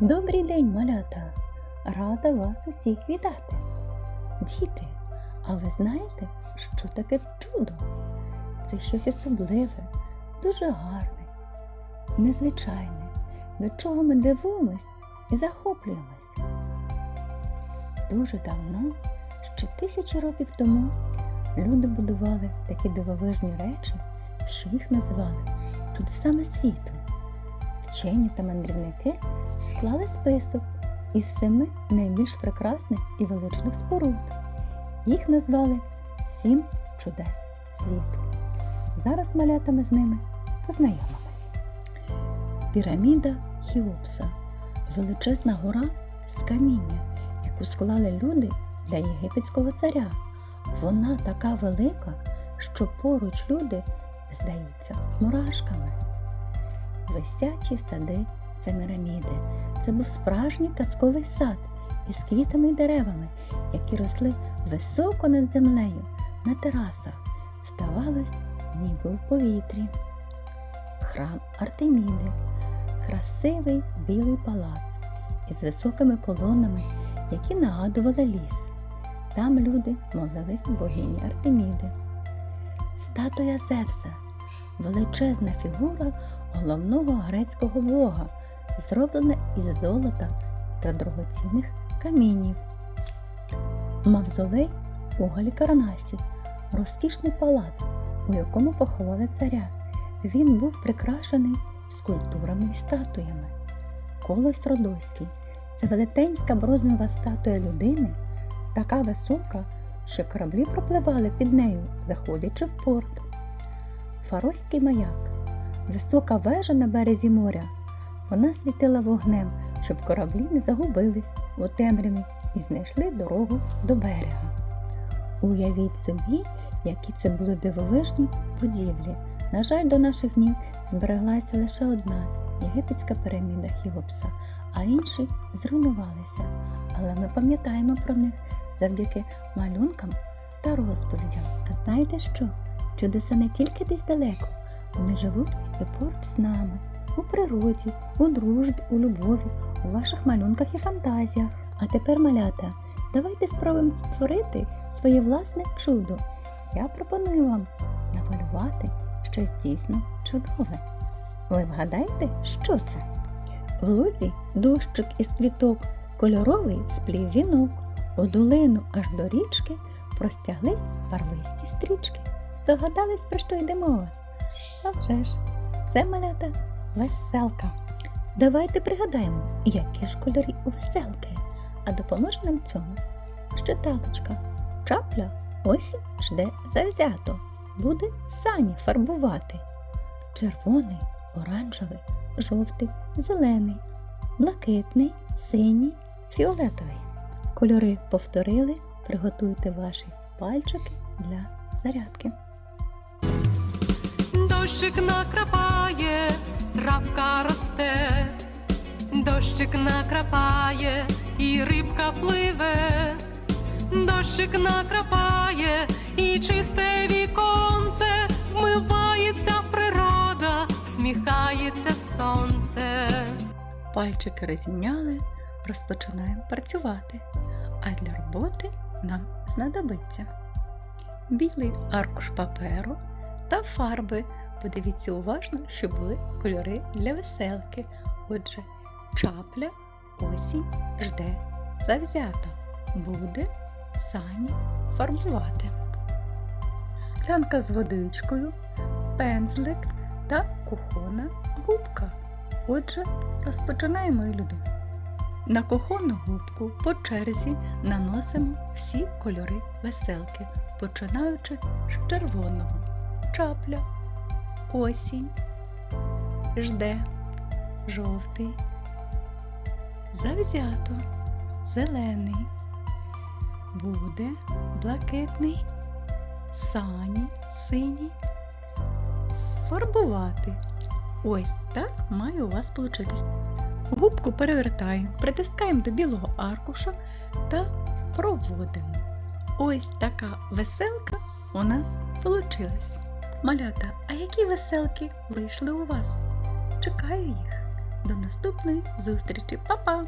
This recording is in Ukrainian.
Добрий день, малята! Рада вас усіх вітати. Діти, а ви знаєте, що таке чудо? Це щось особливе, дуже гарне, незвичайне, до чого ми дивуємось і захоплюємось. Дуже давно, ще тисячі років тому, люди будували такі дивовижні речі, що їх називали чудесами світу. Вчені та мандрівники склали список із семи найбільш прекрасних і величних споруд. Їх назвали Сім чудес світу. Зараз малятами з ними познайомимось. Піраміда Хіопса величезна гора з каміння, яку склали люди для єгипетського царя. Вона така велика, що поруч люди здаються мурашками. Висячі сади Семираміди. Це був справжній казковий сад із квітами й деревами, які росли високо над землею на терасах. Здавалось, ніби в повітрі. Храм Артеміди красивий білий палац із високими колонами, які нагадували ліс. Там люди молились богині Артеміди. Статуя Зевса величезна фігура головного грецького бога, зроблена із золота та дорогоцінних камінів. Мавзолей у Галікарнасі розкішний палац, у якому поховали царя. Він був прикрашений скульптурами і статуями. Колось Родоський це велетенська бронзова статуя людини, така висока, що кораблі пропливали під нею, заходячи в порт. Фаройський маяк висока вежа на березі моря. Вона світила вогнем, щоб кораблі не загубились у темряві і знайшли дорогу до берега. Уявіть собі, які це були дивовижні будівлі. На жаль, до наших днів збереглася лише одна єгипетська піраміда Хіопса, а інші зруйнувалися. Але ми пам'ятаємо про них завдяки малюнкам та розповідям. А знаєте що? Чудеса не тільки десь далеко, вони живуть і поруч з нами, у природі, у дружбі, у любові, у ваших малюнках і фантазіях. А тепер, малята, давайте спробуємо створити своє власне чудо. Я пропоную вам намалювати щось дійсно чудове. Ви вгадаєте, що це? В лузі дощик із квіток, кольоровий сплів вінок, у долину аж до річки простяглись барвисті стрічки. Здогадались, про що йде мова? А вже ж, це малята веселка. Давайте пригадаємо, які ж кольори у веселки, а допоможе нам цьому щиталочка. Чапля осінь жде завзято, буде сані фарбувати. Червоний, оранжевий, жовтий, зелений, блакитний, синій, фіолетовий. Кольори повторили, приготуйте ваші пальчики для зарядки. Дощик накрапає, травка росте, дощик накрапає, і рибка пливе, дощик накрапає, і чисте віконце, вмивається природа, сміхається сонце. Пальчики розімняли, розпочинаємо працювати. А для роботи нам знадобиться білий аркуш паперу та фарби. Подивіться уважно, щоб були кольори для веселки. Отже, чапля осінь жде завзято. Буде сані фарбувати. Склянка з водичкою, пензлик та кухонна губка. Отже, розпочинаємо мої любі. На кухонну губку по черзі наносимо всі кольори веселки, починаючи з червоного чапля, осінь, жде, жовтий, завзято, зелений, буде блакитний, сані, синій, фарбувати. Ось так має у вас получитись. Губку перевертаємо, притискаємо до білого аркуша та проводимо. Ось така веселка у нас получилась. Малята, а які веселки вийшли у вас? Чекаю їх. До наступної зустрічі, Па-па!